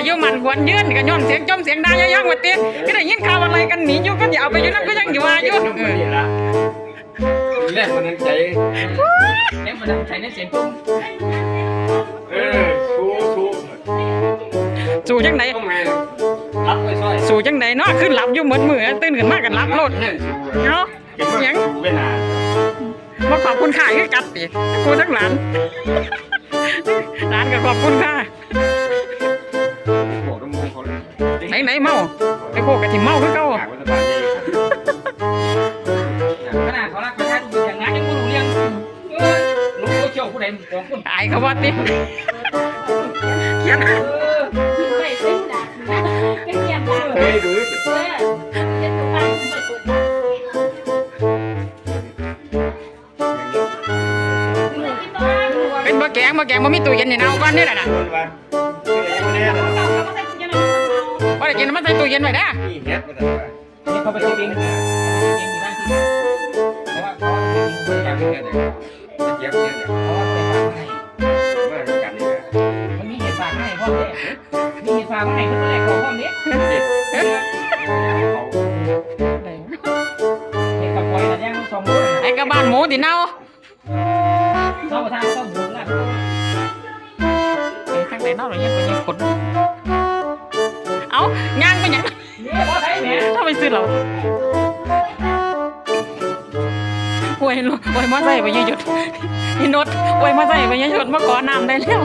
อายุมันควรยืนก็ย้อนเสียงจมเสียงดังย่องๆว่าติก็ได้ยินข่าวอะไรกันหนีอยู่ก็อย่าเอาไปอยู่นั่นก็ยังอยู่ว่าอยู่นุ่มมันนี่ละแรกมันนั้นใจเล่นมาดังใช้ในเสียงตุ้มเออชูชูสู่จังไดต้องไงรับไปซอยสู่จังไดเนาะขึ้นหลับอยู่เหมือนมือตื่นขึ้นมากันรับโลดเนาะเก็บเงินเวลามาขอบคุณค่าคือกัดติครูทั้งหลานหลานก็ขอบคุณค่ะ ไหนไหนเมาไอ้พวกกะทิเมาคือเก่าอยากว่าสบายดีขนาดเขารักประชาชนอย่างนั้นยังไม่รู้เรื่องเออรู้ว่าเชี่ยวผู้ใดของคนตายเขาว่าติเขียนเออไม่เป็นดักนะเป็นเกียมดักเคยดูเออจะถูกไปไม่เปิดดักหนูที่บ้านหนูเป็นบ่แกงบ่แกงบ่มีตู้เย็นนี่นะเอาก่อนนี่แหละน่ะ บ่ได้กินมันใส่ตู้เย็นไว้เด้อนี่เฮ็ดมาแต่ว่านี่เขาไปซื้อเองเองมีบ้านที่เพราะว่าเขาเป็นคนอยาจากกเฮ็ดเนี่ยเจี๊ยบเนี่ยเพราะว่าเป็นฝากให้มากันนี่มันมีเหตุฝากให้พ่อเนี่ยมีเหตุฝากให้เพื่อนแรกของพ่อเนี่ยเขาเหตุกับปล่อยแต่ยังสองมือไอ้กระบ้านหมูติเน่าเข้าทางต้องบุญนะไอ้ข้างในเน่าหรือยังเป็นยังขนเอ้า ย่างไปยังถ้าไปซื้อเราโอ้ยโอ้ยมาใส่ไปยืดหยุดอีนดโอ้ยมาใส่ไปยืดหยุดมาขอน้ำได้แล้ว